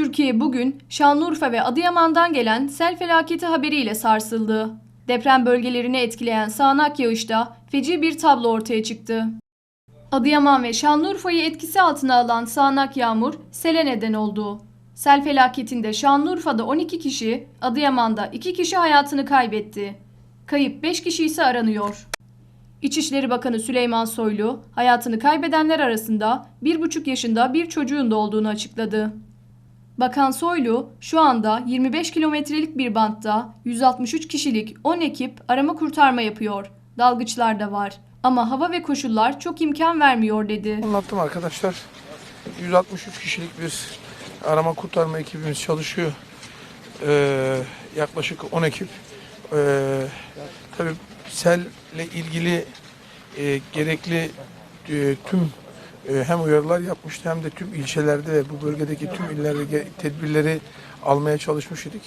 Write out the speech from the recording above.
Türkiye bugün Şanlıurfa ve Adıyaman'dan gelen sel felaketi haberiyle sarsıldı. Deprem bölgelerini etkileyen sağanak yağışta feci bir tablo ortaya çıktı. Adıyaman ve Şanlıurfa'yı etkisi altına alan sağanak yağmur sele neden oldu. Sel felaketinde Şanlıurfa'da 12 kişi, Adıyaman'da 2 kişi hayatını kaybetti. Kayıp 5 kişi ise aranıyor. İçişleri Bakanı Süleyman Soylu, hayatını kaybedenler arasında 1,5 yaşında bir çocuğun da olduğunu açıkladı. Bakan Soylu, şu anda 25 kilometrelik bir bantta 163 kişilik 10 ekip arama kurtarma yapıyor. Dalgıçlar da var. Ama hava ve koşullar çok imkan vermiyor dedi. Anlattım arkadaşlar. 163 kişilik bir arama kurtarma ekibimiz çalışıyor. Ee, yaklaşık 10 ekip. Ee, tabii selle ilgili e, gerekli e, tüm hem uyarılar yapmıştı hem de tüm ilçelerde ve bu bölgedeki tüm illerde tedbirleri almaya çalışmış idik.